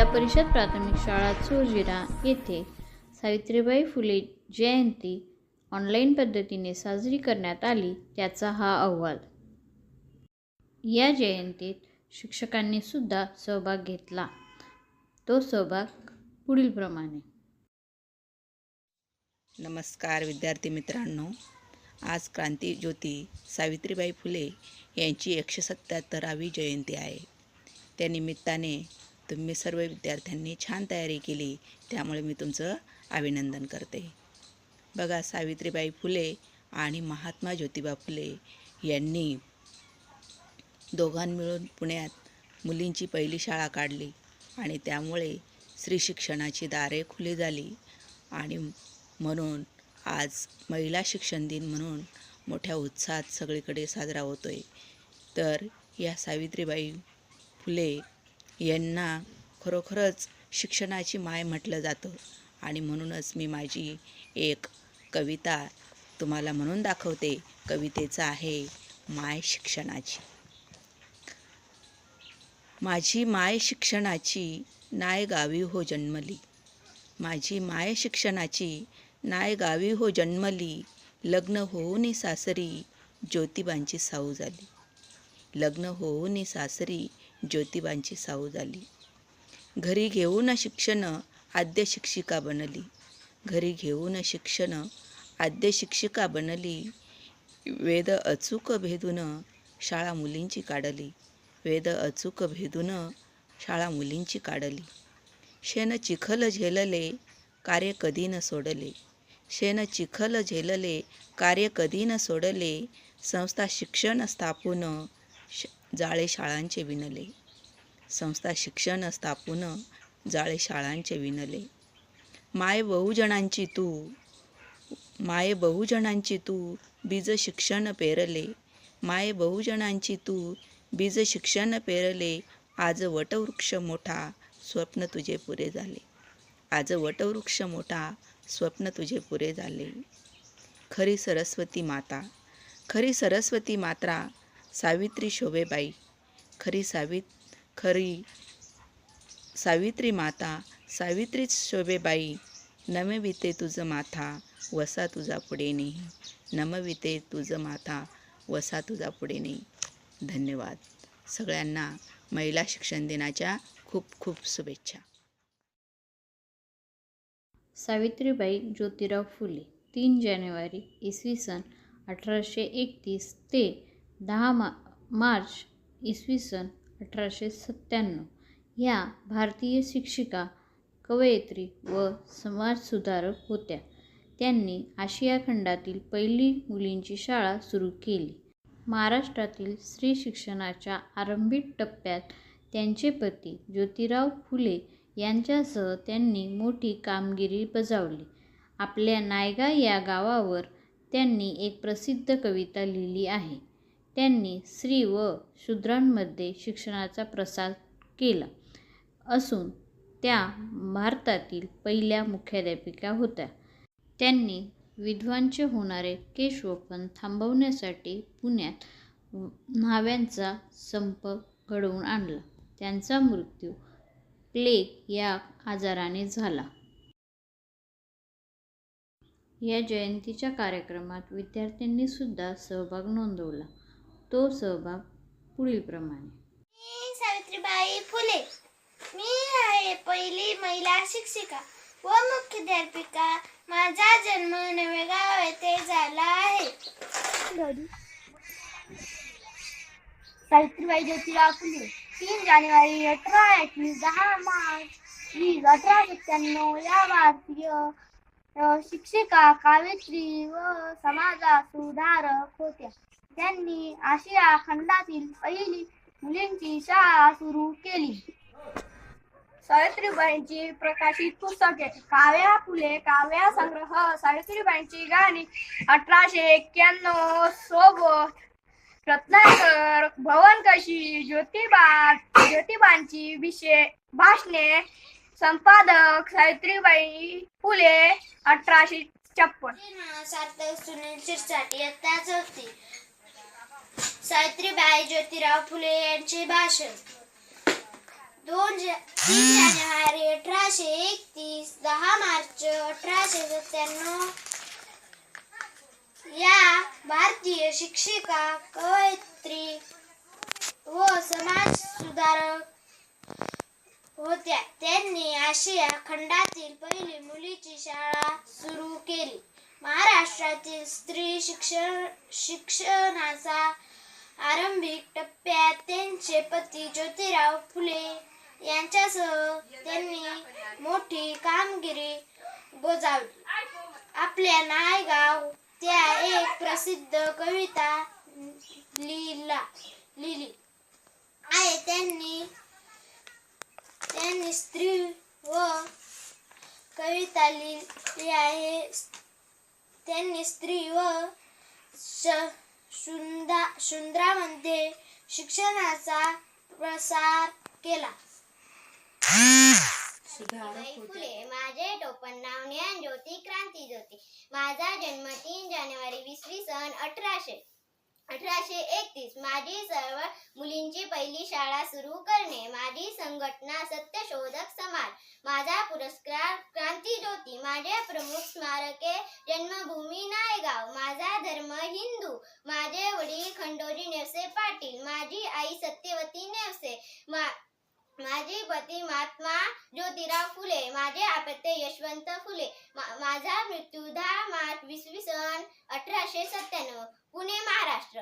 जिल्हा परिषद प्राथमिक शाळा चोरजिरा येथे सावित्रीबाई फुले जयंती ऑनलाईन पद्धतीने साजरी करण्यात आली त्याचा हा अहवाल. या जयंतीत शिक्षकांनी सुद्धा सहभाग घेतला. तो सहभाग पुढीलप्रमाणे नमस्कार विद्यार्थी मित्रांनो. आज क्रांती ज्योती सावित्रीबाई फुले यांची एकशे सत्याहत्तरावी जयंती आहे. त्या निमित्ताने तुम्ही सर्व विद्यार्थ्यांनी छान तयारी केली. त्यामुळे मी तुमचं अभिनंदन करते. बघा सावित्रीबाई फुले आणि महात्मा ज्योतिबा फुले यांनी दोघां मिळून पुण्यात मुलींची पहिली शाळा काढली आणि त्यामुळे स्त्री शिक्षणाची दारे खुली झाली आणि म्हणून आज महिला शिक्षण दिन म्हणून मोठ्या उत्साहात सगळीकडे साजरा होतो आहे तर या सावित्रीबाई फुले यांना खरोखरच शिक्षणाची माय म्हटलं जातं. आणि म्हणूनच मी माझी एक कविता तुम्हाला म्हणून दाखवते. कवितेचं आहे माय शिक्षणाची. माझी माय शिक्षणाची नाय गावी हो जन्मली. माझी माय शिक्षणाची नाय गावी हो जन्मली. लग्न होऊनी सासरी ज्योतिबांची साऊ झाली. लग्न होऊनी सासरी ज्योतिबांची साऊ झाली. घरी घेऊन शिक्षण आद्य शिक्षिका बनली. घरी घेऊन शिक्षण आद्य शिक्षिका बनली. वेद अचूक भेदून शाळा मुलींची काढली. वेद अचूक भेदून शाळा मुलींची काढली. शेण चिखल झेलले कार्य कधी न सोडले. शेण चिखल झेलले कार्य कधी न सोडले. संस्था शिक्षण स्थापून श जाळे शाळांचे विणले संस्था शिक्षण स्थापून जाळे शाळांचे विणले माय बहुजणांची तू माय बहुजणांची तू बीज शिक्षण पेरले. माय बहुजणांची तू बीज शिक्षण पेरले. आज वटवृक्ष मोठा स्वप्न तुझे पुरे झाले. आज वटवृक्ष मोठा स्वप्न तुझे पुरे झाले. खरी सरस्वती माता खरी सरस्वती मात्रा सावित्री शोभेबाई खरी सावित खरी सावित्री माता सावित्रीच शोभेबाई नमविते तुझं माथा वसा तुझा पुढे नाही. नमविते तुझं माथा वसा तुझा पुढे नाही. धन्यवाद. सगळ्यांना महिला शिक्षण दिनाच्या खूप खूप शुभेच्छा. सावित्रीबाई ज्योतिराव फुले तीन जानेवारी इसवी सन अठराशे एकतीस ते दहा मा मार्च इसवी सन अठराशे सत्त्याण्णव. ह्या भारतीय शिक्षिका कवयित्री व समाजसुधारक होत्या. त्यांनी आशिया खंडातील पहिली मुलींची शाळा सुरू केली. महाराष्ट्रातील स्त्री शिक्षणाच्या आरंभिक टप्प्यात त्यांचे पती ज्योतिराव फुले यांच्यासह त्यांनी मोठी कामगिरी बजावली. आपल्या नायगा या गावावर त्यांनी एक प्रसिद्ध कविता लिहिली आहे. त्यांनी स्त्री व शूद्रांमध्ये शिक्षणाचा प्रसार केला असून त्या भारतातील पहिल्या मुख्याध्यापिका होत्या. त्यांनी विधवांचे होणारे केशवपन थांबवण्यासाठी पुण्यात न्हाव्यांचा संप घडवून आणला. त्यांचा मृत्यू प्लेग या आजाराने झाला. या जयंतीच्या कार्यक्रमात विद्यार्थ्यांनी सुद्धा सहभाग नोंदवला. तो सहभाग पुढीलप्रमाणे. मी सावित्रीबाई फुले. मी आहे पहिली महिला शिक्षिका व मुख्याध्यापिका माझा जन्म नवेगाव येथे झाला आहे. सावित्रीबाई ज्योतिराव फुले. तीन जानेवारी अठरा एकवीस दहा मार्च वीस अठरा सत्त्याण्णव या भारतीय शिक्षिका काव्यश्री व समाजा सुधारक होत्या. त्यांनी आशिया खंडातील पहिली मुलींची शाळा सुरू केली. सावित्रीबाईंची प्रकाशित पुस्तके काव्या फुले काव्या संग्रह सावित्रीबाईंची गाणी अठराशे एक्क्याण्णव सोबत रत्नाकर भवन कशी ज्योतिबा ज्योतिबांची विषय भाषणे संपादक सावित्रीबाई फुले अठराशे छप्पन. सार्थक सुनील शिरसाट इयत्ता चौथी सावित्रीबाई ज्योतिराव फुले यांचे भाषण. दोन तीन जानेवारी अठराशे एकतीस दहा मार्च अठराशे सत्त्याण्णव. या भारतीय शिक्षिका कवयित्री व समाज सुधारक होत्या. त्यांनी आशिया खंडातील पहिली मुलीची शाळा सुरू केली. महाराष्ट्रातील स्त्री शिक्षण शिक्षणाचा आरंभिक टप्प्यात त्यांचे पती ज्योतिराव फुले यांच्यासह त्यांनी मोठी कामगिरी बजावली. आपल्या नायगाव त्या एक प्रसिद्ध कविता लिहिला लिहिली. आहे त्यांनी त्यांनी स्त्री व कविता लिहिली आहे त्यांनी स्त्री व शुंद्रामध्ये शिक्षणाचा प्रसार केला. फुले माझे टोपण नाव ज्ञान ज्योती क्रांती ज्योती. माझा जन्म तीन जानेवारी वीसवी सन अठराशे. अठराशे एकतीस माझी सर्व मुलींची पहिली शाळा सुरू करणे. माझी संघटना सत्यशोधक समाज. माझा पुरस्कार क्रांतीज्योती माझे प्रमुख स्मारके जन्मभूमी नायगाव. माझा धर्म हिंदू. माझे वडील खंडोजी नेवसे पाटील. माझी आई सत्यवती नेवसे. मा माझे पती महात्मा ज्योतिराव फुले माझे आपत्य यशवंत फुले मा- माझा मृत्यू दहा मार्च वीसवी सन अठराशे सत्त्याण्णव पुणे महाराष्ट्र.